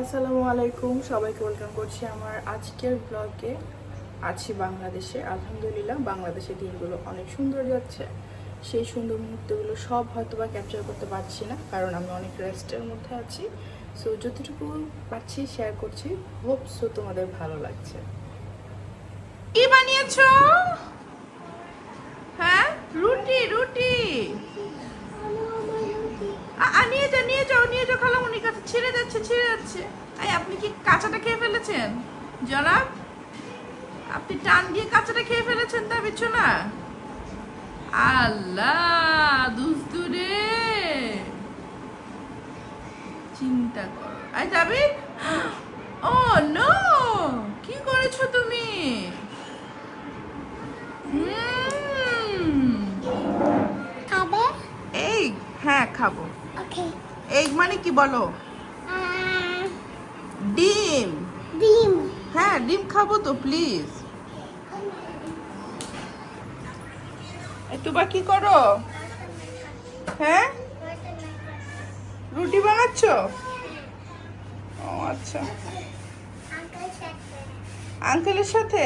আসসালামু আলাইকুম, সবাইকে ওয়েলকাম করছি আমার আজকের ব্লগে আছি বাংলাদেশে, আলহামদুলিল্লাহ বাংলাদেশে দিনগুলো অনেক সুন্দর যাচ্ছে। সেই সুন্দর মুহূর্তগুলো সব হয়তো বা ক্যাপচার করতে পারছি না, কারণ আমি অনেক রেস্টের মধ্যে আছি। সো যতটুকু পারছি শেয়ার করছি। হোপ সো তোমাদের ভালো লাগছে। কি বানিয়েছো? হ্যাঁ? রুটি রুটি। নিয়ে যাও নিয়ে যাও কাছে ছিঁড়ে যাচ্ছে ছিঁড়ে যাচ্ছে। এই আপনি কি কাঁচাটা খেয়ে ফেলেছেন? জনাব আপনি টান দিয়ে কাঁচাটা খেয়ে ফেলেছেন তা বিচ্ছু না আল্লাহ দুস্তু রে চিন্তা করো। আই যাবি ও নো! কি করেছ তুমি? খাবে? এই হ্যাঁ খাব। এগ মানে কি বলো? ডিম। ডিম। হ্যাঁ ডিম খাব তো প্লিজ তুবা কি করো? হ্যাঁ? রুটি বানাচ্ছ? ও আচ্ছা। আঙ্কেলের সাথে?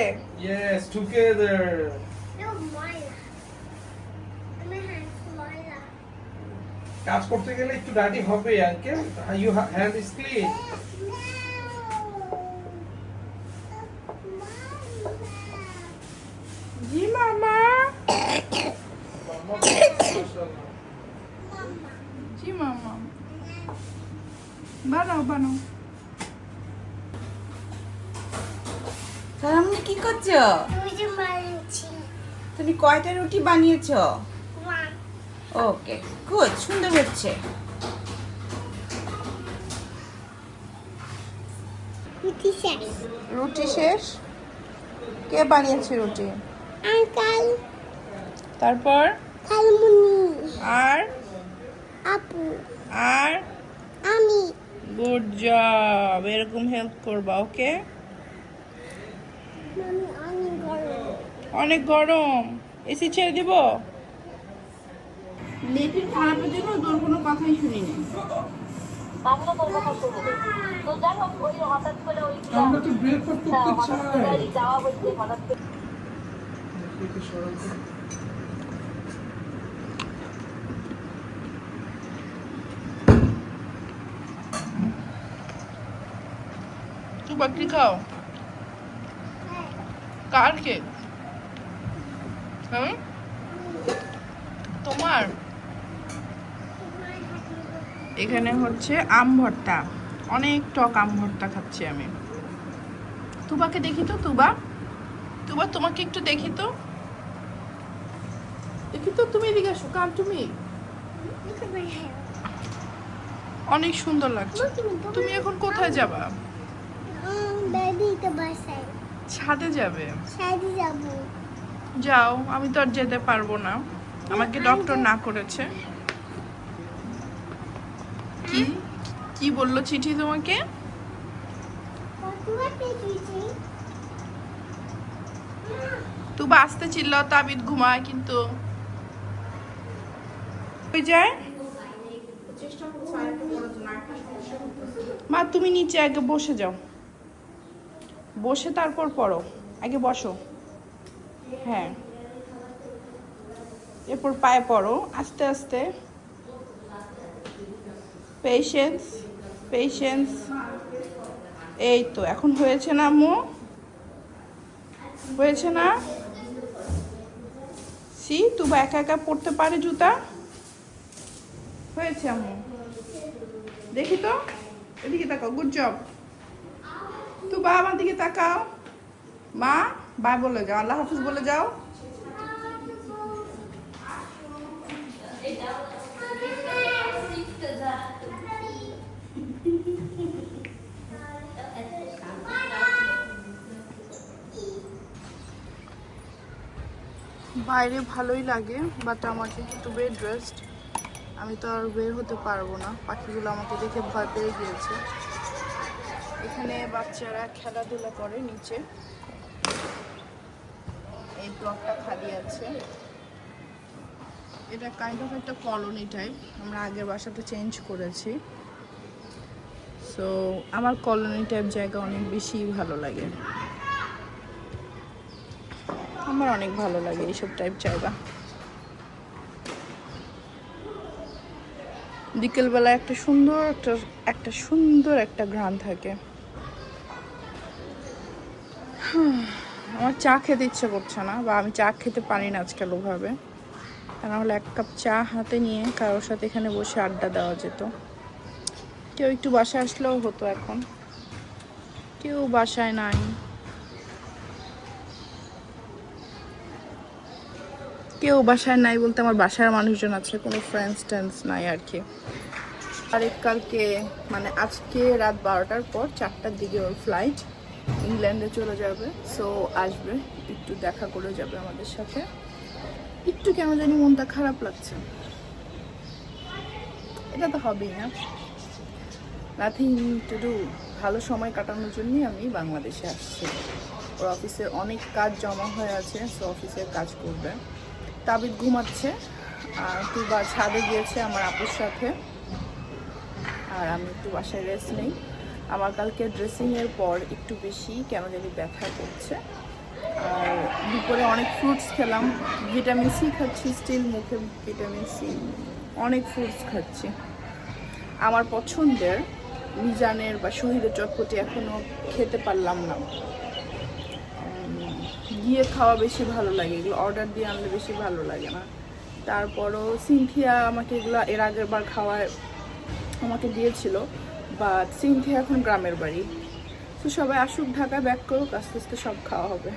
হাত ময়লা কাজ করতে গেলে একটু ডাটি হবে uncle you hand is clean বানাও বানাও। সারামনি কি করছ? তুই যে তুমি কয়টা রুটি বানিয়েছো? ওকে গুড সুন্দর হচ্ছে। রুটি শেষ। রুটি শেষ? কে বানিয়েছে রুটি? আঙ্কেল তারপর? খালমুনি আর? আপু। আর? আমি। গুড জব এরকম হেল্প করবা ওকে অনেক গরম। এসি ছেড়ে দিব? নেটের খারাপের জন্য তোর কোনো কথাই শুনিনি। বাংলা তোর কথা শুনবে। তো যাই হোক ওই হঠাৎ করে ওই আমরা তো ব্রেকফাস্ট করতে চাই। যাওয়া হচ্ছে হঠাৎ করে বাকরি খাও। কার কেক হুম? তোমার? এখানে হচ্ছে আম ভর্তা। অনেক টক আম ভর্তা খাচ্ছি আমি। তুবাকে দেখি তো তুবা? তুবা তোমাকে একটু দেখি তো। দেখি তো তুমি এদিকে আসো কার তুমি. অনেক সুন্দর লাগছে। তুমি এখন কোথায় যাবা Um, baby কে বাসায় ছাদে যাবে? যাও আমি তো আর যেতে পারব না। আমাকে ডক্টর না করেছে। কি? কি বলল চিঠি তোমাকে? তুবা আসতে চিল্ল তাবিদ ঘুমায় কিন্তু। ওই যায়? মা তুমি নিচে আগে বসে যাও। বসে তারপর পড়ো। আগে বসো। হ্যাঁ। এরপর পায়ে পড়ো। আস্তে আস্তে। পেশেন্স পেশেন্স এই তো, এখন হয়েছে না, আম্মু? হয়েছে না? সি, তুবা একা একা পড়তে পারে জুতা? হয়েছে, আম্মু। দেখি তো। এদিকে তাকাও গুড জব তুবা আমার দিকে তাকাও। মা বাই বলে যাও, আল্লাহ হাফিজ বলে যাও। বাইরে ভালোই লাগে বাট আমাকে যেহেতু বেড রেস্ট আমি তো আর বের হতে পারব না। পাখিগুলো আমাকে দেখে ভয় পেয়ে গিয়েছে। এখানে বাচ্চারা খেলাধুলা করে নিচে। এই ব্লকটা খালি আছে। এটা কাইন্ড অফ একটা কলোনি টাইপ আমরা আগের বাসাটা চেঞ্জ করেছি। সো আমার কলোনি টাইপ জায়গা অনেক বেশি ভালো লাগে। আমার অনেক ভালো লাগে এইসব টাইপ জায়গা। বিকেলবেলা একটা সুন্দর একটা একটা সুন্দর একটা ঘ্রাণ থাকে। আমার চা খেতে ইচ্ছে করছে না, বা আমি চা খেতে পারি না আজকাল ওভাবে তা হলে এক কাপ চা হাতে নিয়ে কারোর সাথে এখানে বসে আড্ডা দেওয়া যেত। কেউ একটু বাসায় আসলেও হতো এখন। কেউ বাসায় নাই। কেউ বাসায় নাই বলতে আমার বাসার মানুষজন আছে, কোনো ফ্রেন্ডস টেন্স নাই আর কি। আরেক কালকে মানে আজকে রাত বারোটার পর চারটার দিকে ওর ফ্লাইট ইংল্যান্ডে চলে যাবে সো আসবে, একটু দেখা করে যাবে আমাদের সাথে। একটু কেন জানি মনটা খারাপ লাগছে। এটা তো হবেই না। নাথিং টু ডু ভালো সময় কাটানোর জন্যই আমি বাংলাদেশে আসছি। ওর অফিসের অনেক কাজ জমা হয়ে আছে সো অফিসের কাজ করবে। তাবিদ ঘুমাচ্ছে, আর তুবা ছাদে গিয়েছে আমার আপুর সাথে। আর আমি একটু বাসায় রেস্ট নেই। আমার কালকে ড্রেসিংয়ের পর একটু বেশি কেন জানি ব্যথা করছে। আর দুপুরে অনেক ফ্রুটস খেলাম। ভিটামিন সি খাচ্ছি স্টিল মুখে ভিটামিন সি অনেক ফ্রুটস খাচ্ছি। আমার পছন্দের মিজানের বা শহীদের চটপটি এখনও খেতে পারলাম না। গিয়ে খাওয়া বেশি ভালো লাগে। এগুলো অর্ডার দিয়ে আনলে বেশি ভালো লাগে না। তারপরও সিনথিয়া আমাকে এগুলো এর আগের বার খাওয়ায়, আমাকে দিয়েছিল। বাট সিনথিয়া এখন গ্রামের বাড়ি তো সবাই আসুক ঢাকা ব্যাক করুক আস্তে আস্তে সব খাওয়া হবে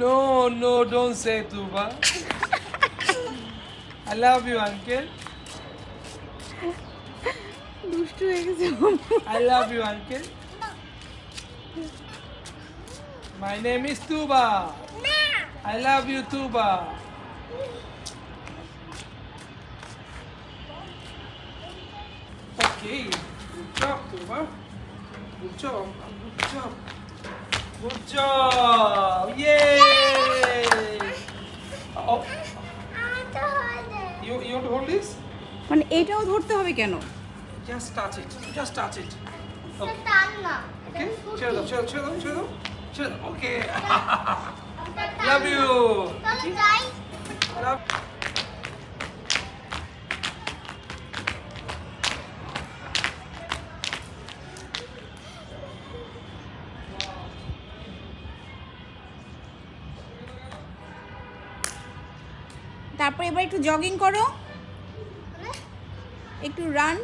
No, no, don't say Tuba. I love you, uncle. দুষ্টু হয়ে গেছে I love you, uncle. My name is Tuba. I love you, Tuba. Okay, good job, Tuba. Good job, good job. Good job! Yay! Oh, you, you want to hold this? মানে এটাও ধরতে হবে কেন Just touch it. Just touch it. Okay. টান না Okay. Chill out. Chill, chill, chill, chill. Okay. Love you. যাই Love. তারপর এবার একটু জগিং করো। একটু রান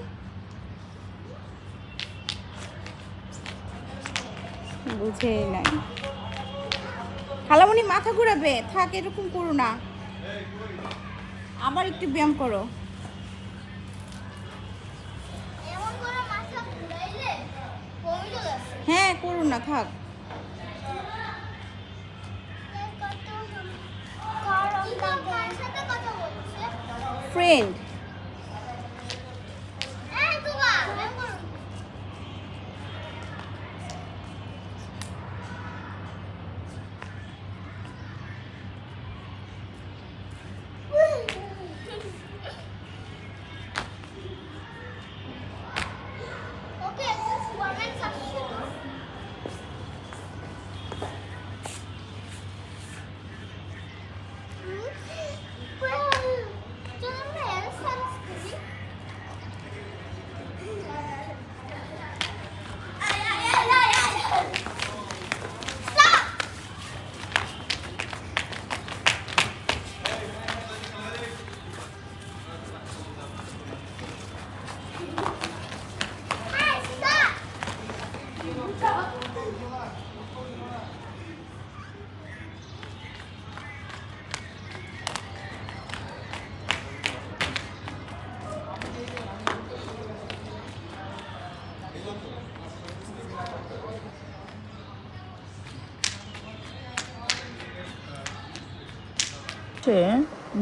বুঝে নাই। খালামণি মাথা ঘুরাবে। থাক এরকম করো না। আবার একটু ব্যায়াম করো। হ্যাঁ করো না থাক। ফ্রেন্ড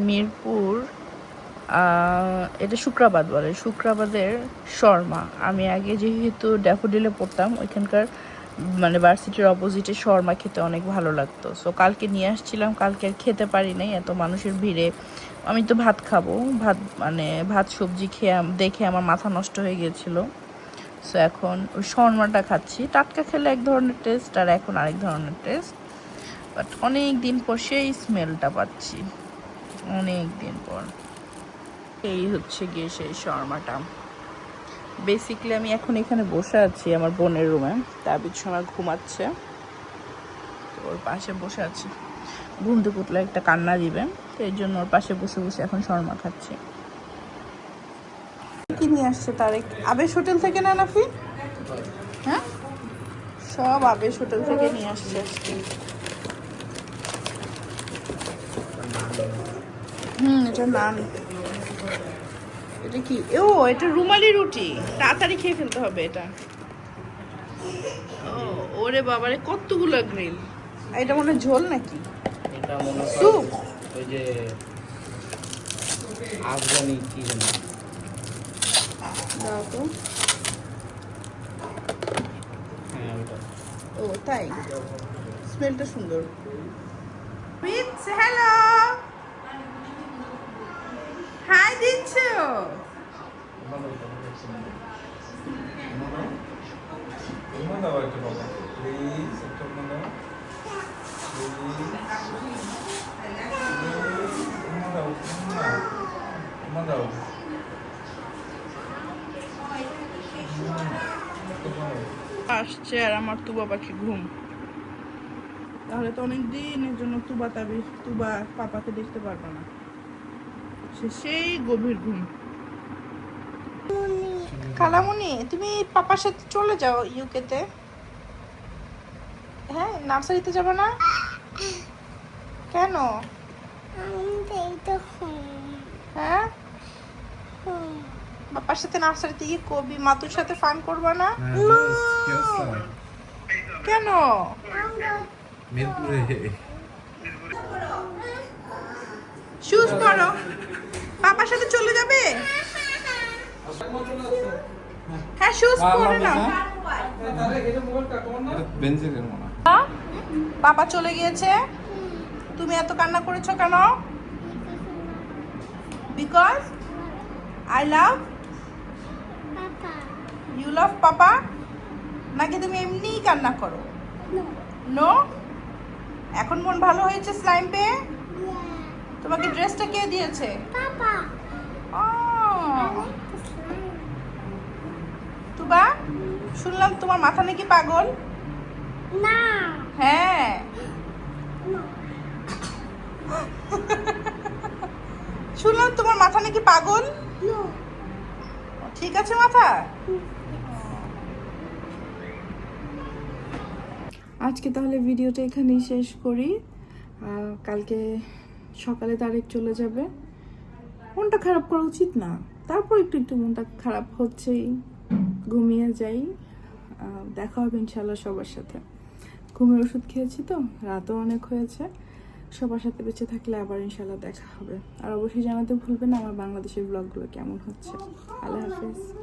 মিরপুর আহ, এটা শুক্রাবাদ বলে। শুক্রাবাদের শর্মা। আমি আগে যেহেতু ড্যাফোডিলে পড়তাম, ওইখানকার মানে ভার্সিটির অপোজিটে শর্মা খেতে অনেক ভালো লাগতো। সো কালকে নিয়ে আসছিলাম, কালকে আর খেতে পারি নাই, এত মানুষের ভিড়ে। আমি তো ভাত খাব, ভাত মানে ভাত, সবজি খেয়ে দেখে আমার মাথা নষ্ট হয়ে গিয়েছিল। সো এখন ওই শর্মাটা খাচ্ছি। টাটকা খেলে এক ধরনের টেস্ট আর এখন আরেক ধরনের টেস্ট বাট অনেক দিন পর সেই স্মেলটা পাচ্ছি। অনেক দিন পর। এই হচ্ছে গিয়ে সেই শর্মাটা। বেসিকলি আমি এখন এখানে বসে আছি আমার বোনের রুমে তার আমার ঘুমাচ্ছে। তো ওর পাশে বসে আছি। ঘুমতে পুতলে একটা কান্না দিবে। তো এই জন্য ওর পাশে বসে বসে এখন শর্মা খাচ্ছি। কি নিয়ে আসছে তারেক? আবেশ হোটেল থেকে না নাফি? হ্যাঁ? সব আবেশ হোটেল থেকে নিয়ে আসছে হুম, এটা নান। এটা কি? ও এটা রুমালি রুটি। তাড়াতাড়ি খেয়ে ফেলতে হবে এটা। ও ওরে বাবারে কতগুলো গ্রিল? এটা মনে হয় ঝোল নাকি? এটা মনে স্যুপ? ওই যে আফগানি কি জানি। দাও তো। হ্যাঁ ওটা ও তাই? স্মেলটা সুন্দর। হ্যালো আসছে আর আমার তুবা পাখি ঘুম। তাহলে তো অনেক দিনের জন্য তুবা তাবি তুবা পাপাকে দেখতে পারবে না। সে সেই গভীর ঘুম। খালামুনি তুমি পাপার সাথে চলে যাও ইউকেতে হ্যাঁ নার্সারিতে যাবে না? কেন? হ্যাঁ? পাপার সাথে নার্সারিতে গিয়ে কবি মাতুর সাথে ফান করবে না? কেন? শুজ পরো। পাপার সাথে চলে যাবে? হ্যাঁ শুজ পরে নাও। মনে হয়। হ্যাঁ? বাবা চলে গিয়েছে। তুমি এত কান্না করেছ কেন? Because I love you love papa নাকি তুমি এমনিই কান্না করো? নো এখন মন ভালো হয়েছে স্লাইম পেয়ে? তোমাকে ড্রেসটা কে দিয়েছে? আহ, তুবা শুনলাম তোমার মাথা নাকি পাগল? না। হ্যাঁ। শুনলাম তোমার মাথা নাকি পাগল? ঠিক আছে মাথা? আজকে তাহলে ভিডিওটা এখানেই শেষ করি। কালকে সকালে তারেক চলে যাবে। মনটা খারাপ করা উচিত না। তারপর একটু একটু মনটা খারাপ হচ্ছেই। ঘুমিয়ে যাই। দেখা হবে ইনশাল্লাহ সবার সাথে। ঘুমের ওষুধ খেয়েছি তো, রাতও অনেক হয়েছে। সবার সাথে বেঁচে থাকলে আবার ইনশাল্লাহ দেখা হবে। আর অবশ্যই জানাতে ভুলবেন আমার বাংলাদেশের ব্লগগুলো কেমন হচ্ছে। আল্লাহ হাফেজ।